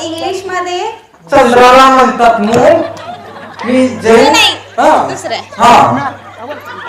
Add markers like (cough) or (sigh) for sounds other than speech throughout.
इंग्लिशमध्ये चंद्राला म्हणतात मून मी जय नाही, हा. दुसरं. हा.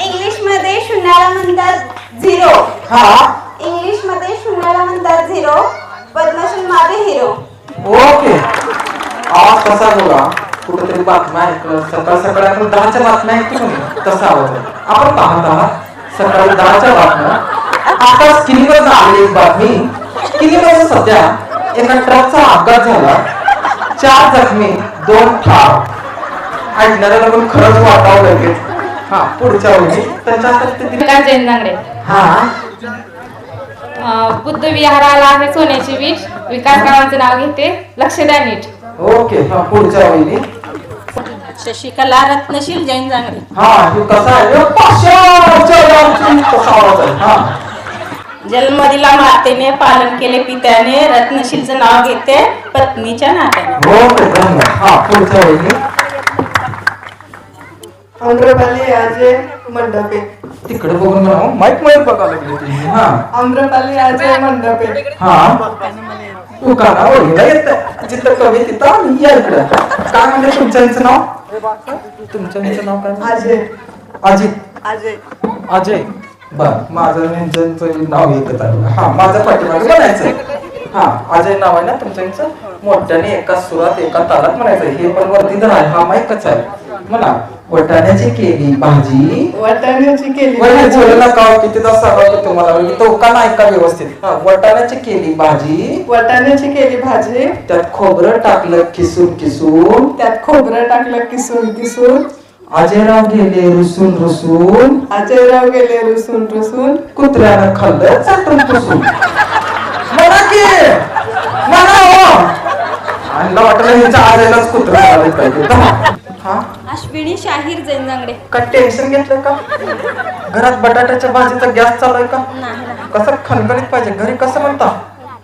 इंग्लिशमध्ये शून्याला म्हणतात झिरो. हा. इंग्लिशमध्ये शून्याला म्हणतात झिरो. पद्मश्री मध्ये हिरो. ओके. आवाज कसा बोला? कुठेतरी बातम्या ऐकलं. सकाळ सकाळी आपण दहाच्या बातम्या ऐकतो का नाही? तसा आवाज आहे आपण पाहत आहात सकाळी दहाच्या बातम्या. आता स्क्रीनवर आलेली एक बातमी. स्क्रीनवर सध्या एका ट्रकचा अपघात झाला. चार जखमी दोन ठार. ऐकणाऱ्याला पण खरंच वाटावं लगेच. हा पुढच्या वेळी त्यांच्या जैन हा. बुद्ध विहाराला आहे सोन्याची वीट विकास गावांचे नाव घेते. लक्ष द्या नीट. ओके हा पुढच्या वेळी शशिकला रत्नशील जैन जांगडे हा हे कसा आहे? पाशाच्या गावची कसा आवाज आहे. हा. जन्म दिला मातेने पालन केले पित्याने रत्नशीलचं नाव घेते पत्नीच्या नात्याने. हा पुढच्या आम्रपाली अजय मंडपे. तिकडे बघून म्हणा माईकमध्ये बघा लागली तुम्ही. हा. आम्रपाली अजय मंडपे. हा. तू का ना ओळखीला येत जिथं कवी तिथं आम्ही या इकडं. काय म्हणजे तुमच्या यांचं नाव? तुमच्या यांचं नाव काय अजय. अजित अजय. अजय. बर. माझं यांचं नाव एकच आहे हा माझं पाठीमागे म्हणायचं हा अजय नाव आहे ना तुमचं यांचं मोठ्याने एका सुरात एका तालात म्हणायचं हे पण वरती धर आहे. हा माईकच आहे? म्हणा. वटाण्याची केली भाजी. वाटाण्याची केली बोलू नका हो, सांगावं तुम्हाला? मी तो का नाही का व्यवस्थित? हा वटाण्याची केली भाजी. वाटाण्याची केली भाजी. त्यात खोबरं टाकलं किसून किसून त्यात खोबरं टाकलं किसून किसून अजयराव गेले रुसून रुसून. अजयराव गेले रुसून रुसून. कुत्र्यानं खाल्लं चाटून पुसून. म्हणा की म्हणा हो. आणि वाटलं ह्यांच्या कुत्रा आलं पाहिजे दहा. हा? अश्विनी शाहीर जैन जांगडे काय टेन्शन घेतलं का? घरात बटाट्याच्या भाजीचा गॅस चालू आहे का कसं खणखणीत पाहिजे? घरी कसं म्हणता?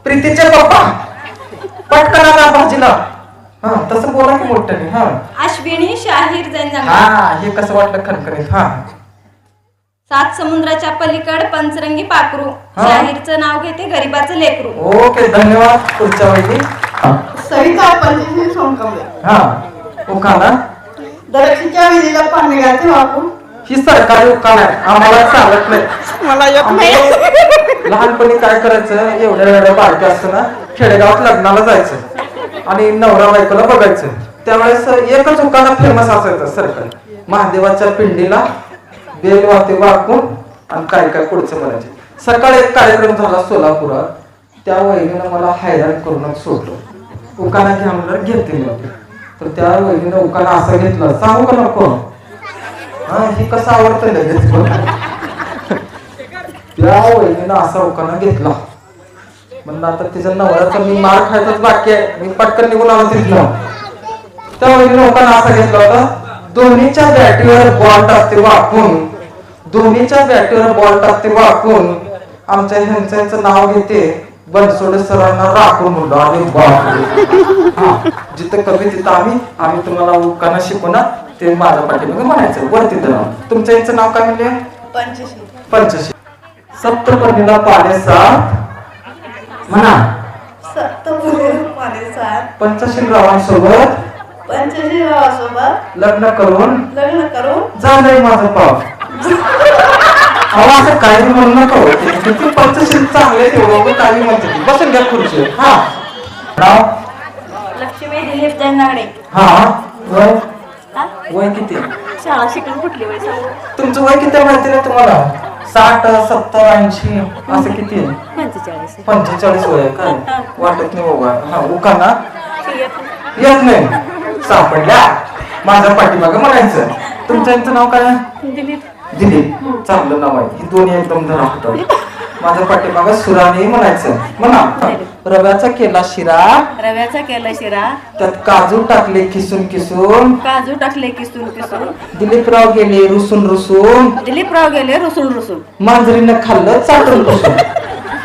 प्रीतीचे पप्पा. पटकन भाजीला. हा तसं बोला की मोठ्याने हा. अश्विनी शाहीर जैन हा हे कसं वाटलं खणखणीत हा. सात समुद्राच्या पलीकड पंचरंगी पाखरू. हा. शाहीरचं नाव घेते गरीबाचं लेकरू. ओके धन्यवाद पुढच्या वेळी. हा. सविता पंचवीस सोनकमळे हा उखाणा. दक्षिणच्या विधीला पाणी घालते वापरून ही सरकारी उखाण आहे. आम्हाला चालत नाही. मला येत नाही. आम्ही लहानपणी काय करायचं एवढ्या एवढ्या बारक्या असताना खेडेगावात लग्नाला जायचं. आणि नवरा बायकोला बघायचं. त्यावेळेस एकच उखाणा फेमस असायचं सरकारी. महादेवाच्या पिंडीला बेल वाहते वाकून आणि काय काय पुढचं म्हणायचे. सकाळी एक कार्यक्रम झाला सोलापुरात. त्या वहिनीनं मला हैराण करूनच सोडलं. उकाना घ्या म्हणलं घेते नव्हते तर त्या वहिनीनं उकाना असा घेतला सांगू का नको? हा हे कसं आवडतं लगेच. (laughs) त्या वहिनीनं असा उकाना घेतला. म्हणलं आता तिच्या नवऱ्याचा मी मार खायचाच बाकी आहे. मी पटकन निघून आलो तिथलं त्या वहिनीनं उखाणा असा घेतला होता दोन्हीच्या बॅटीवर बॉल टाकते वाकून. दोन्हीच्या बॅटीवर बॉल टाकते वाकून. आमच्या ह्यांचं नाव घेते बनसोडे सरांना राखून म्हणलो आणि बापरे हा जिथं कमी तिथं आम्ही आम्ही तुम्हाला उखाणा शिकवणार ते माझ्या पाठीमागे म्हणायचं वरती तर तुमच्या यांचं नाव काय म्हणले? पंचशी पंचशी सप्तपर्णीला पाणे सात म्हणा. सप्तपुरी सात पंचशील रावांसोबत पंचशी भावासोबत लग्न करून. लग्न करून. झालंय माझं पाव अहो असं काही म्हणू नका. ते पंचशील चांगले तेवढं काही म्हणते बसून घ्या खुर्ची. हा. नाव लक्ष्मी दिलीप हा. वय? वय किती? शाळा शिकून कुठली सांगू? तुमचं वय किती माहिती नाही तुम्हाला? साठ सत्तर ऐंशी असं किती आहे? पंचेचाळीस. पंचेचाळीस वय काय? वाटत नाही बाबा. हा उखाना येत नाही. सापडल्या माझ्या पाठीमागं म्हणायचं तुमच्या यांचं नाव काय? आहे? दिलीप. चांगलं नाव आहे. ही दोन्ही एकदम धरा होतात माझ्या पाठीमागं सुराने म्हणायचं. म्हणा. रव्याचा केला शिरा. रव्याचा केला शिरा. त्यात काजू टाकले किसून किसून. काजू टाकले किसून किसून. दिलीपराव गेले रुसून रुसून. दिलीपराव गेले रुसून रुसून. मांजरीनं खाल्लं चाटून पुसून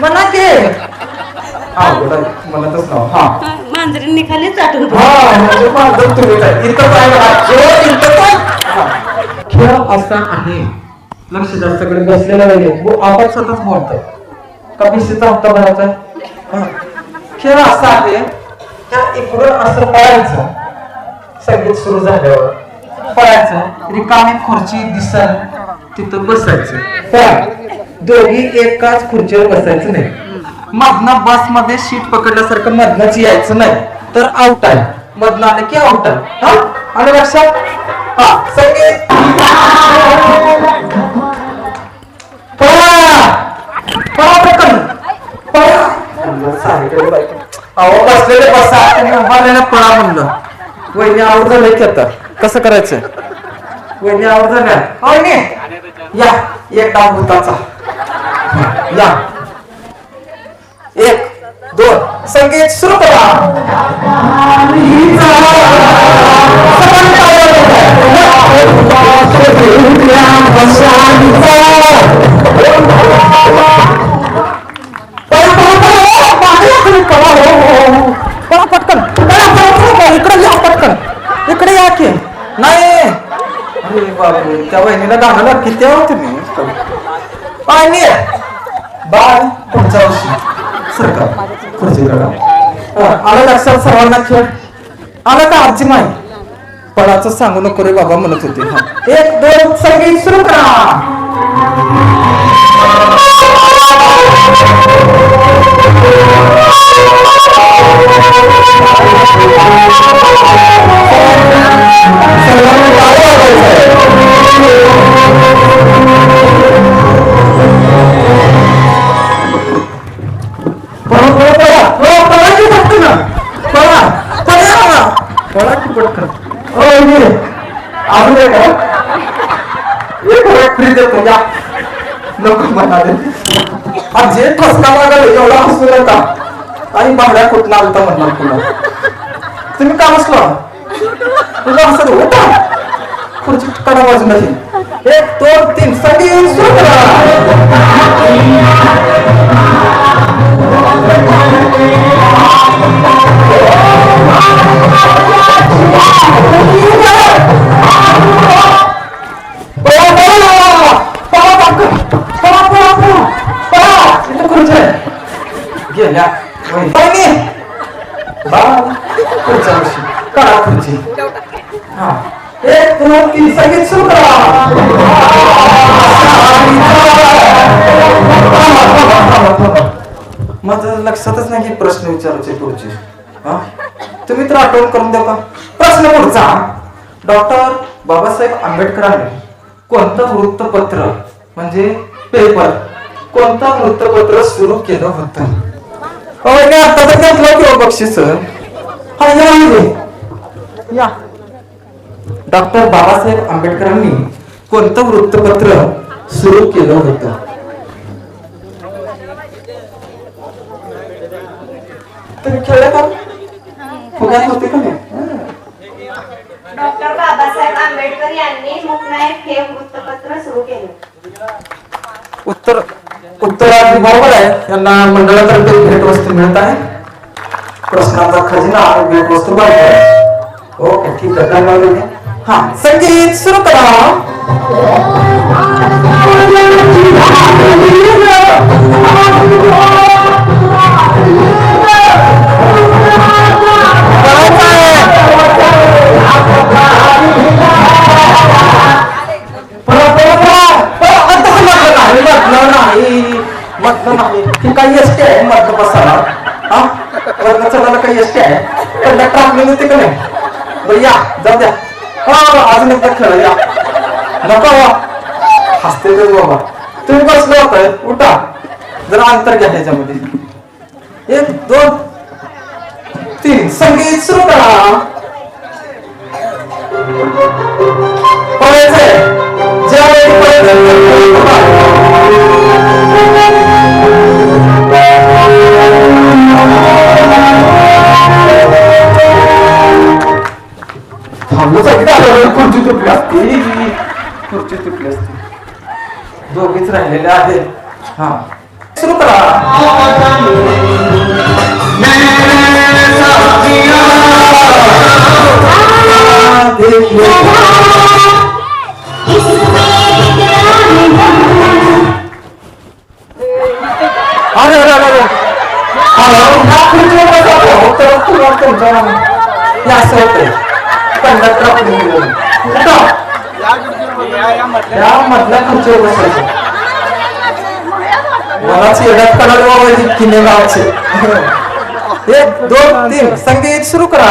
म्हणा के हा बोला म्हणतच नाव. हा. मांजरींनी खाली चाटून हा म्हणजे माझं तुम्ही काय इथं काय राज्य इथं काय हा. खेळ असा आहे लक्ष द्या सगळे बसलेला नाही आपण स्वतःच बोलतोय का भिशीचा हप्ता भरायचा आहे? हा. खेळ असा आहे त्या इकडून असं पळायचं. संगीत सुरू झाल्यावर पळायचं. रिकामी खुर्ची दिसल तिथं बसायचं. पण दोघी एकाच खुर्चीवर बसायचं नाही. मधनं बसमध्ये सीट पकडल्यासारखं मधनच यायचं नाही. तर आउट आहे. मधनं आलं की आउट आहे. हा? आलं लक्षात? हा संगीत पळा. पळा म्हणलं, अहो बसलेले बसा. उभारलेला पळा म्हणलं. वहिनी आवड झालं की आता? कसं करायचं वहिनी आवड झाल्या. वहिनी. या. एक डाव भूताचा. या एक दोन. संगीत सुरू पटकन. इकडे या पटकन. इकडे या की. नाही. त्या वहिनीला गाणं किती आहो तुम्ही? पाणी बाळ पुढच्या वर्षी सरकार. खुर्ची आलं लक्षात सर्वांना खेळ? आलं का आजी माय पळाचं सांगू नको रे बाबा म्हणत होते. एक दोन सगळी सुरू करा. आणि बांगड्या कुठला आलता म्हणणार तुला? तुम्ही का बसलो? तुला बसत होता खुर्ची कडा बाजूला ही. एक दोन तीन. संगीत सुरू करा पुढच्या वर्षी. हा. एक दोन तीन सुरू करा. माझं लक्षातच नाही की प्रश्न विचारायचे पुढचे. हा? तुम्ही तर आठवण करून देऊ का? प्रश्न पुढचा. डॉक्टर बाबासाहेब आंबेडकरांनी कोणतं वृत्तपत्र म्हणजे पेपर कोणतं वृत्तपत्र सुरू केलं होतं? नाही, आता तर घेतलं किंवा बक्षीस. हा या इथे. या. डॉक्टर बाबासाहेब आंबेडकरांनी कोणतं वृत्तपत्र सुरू केलं होतं? तुम्ही खेळले का? फुग्यात होते का डॉक्टर बाबासाहेब आंबेडकर यांनी मुकनायक हे वृत्तपत्र सुरू केले. उत्तर उत्तरार्थी बरोबर आहे यांना मंडळातर्फे भेटवस्तू मिळत आहे प्रश्नाचा खजिना आणि भेटवस्तू बाहेर आहे ओके ठीक आहे धन्यवाद। हा संगीत सुरू करा। करायचं आहे. पळा, नाही, ही काही एसटी आहे मधलं बसायला. हा? वरनं चढायला काही एसटी आहे. कंडक्टर आपल्याला होते का नाही? बरं या. जाऊ द्या. हा अजून एकदा खेळ या. नको हो. हसते बाबा? तुम्ही बसलो होताय उठा. जरा अंतर घ्या त्याच्यामध्ये. एक दोन तीन. संगीत सुरू करा. का? खुर्ची तुटली असती खुर्ची तुटली असती दोघीच राहिलेले आहेत हा सुरू करा अरे अरे अरे अरे. हा. हो, तुमच्या हे असं होतंय कंडक्टर या मधल्या खुर्चीवर बसायचं मलाच येड्यात काढायला किने गावचे एक दोन तीन. संगीत सुरू करा.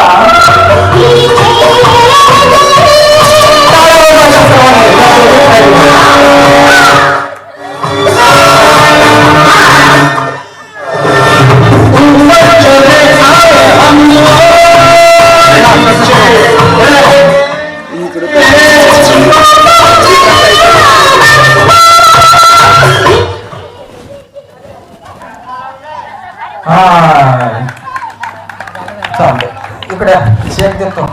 चालतंय. इकडे चेक देतो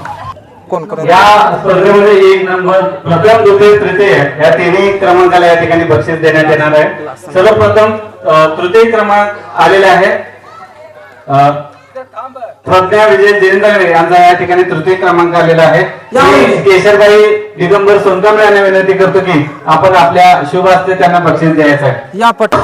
कोण या स्पर्धेमध्ये एक नंबर प्रथम द्वितीय तृतीय या तिन्ही क्रमांकाला या ठिकाणी बक्षीस देण्यात येणार आहे. सर्वप्रथम तृतीय क्रमांक आलेले आहे. प्रज्ञा विजय जयंतगडे यांचा या ठिकाणी तृतीय क्रमांक आलेला आहे. केशरबाई दिगंबर सोनकांबळे यांना विनंती करतो की आपण आपल्या शुभ हस्ते त्यांना बक्षीस द्यायचं आहे. या पट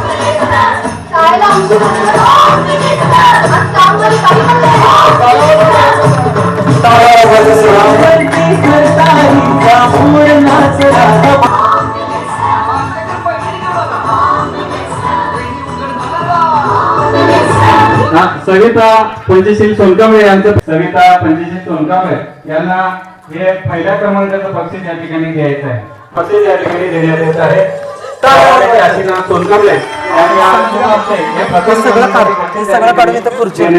सविता पंचशील सोनकांबळे यांचं सविता पंचशील सोनकांबळे यांना हे पहिल्या क्रमांकाचं बक्षीस या ठिकाणी द्यायचं आहे. बक्षीस या ठिकाणी देण्यात येत आहे. हे प्रथम हे सगळं काढ- क्रमांकाचं हे सगळं काढून इथं खुर्चीवर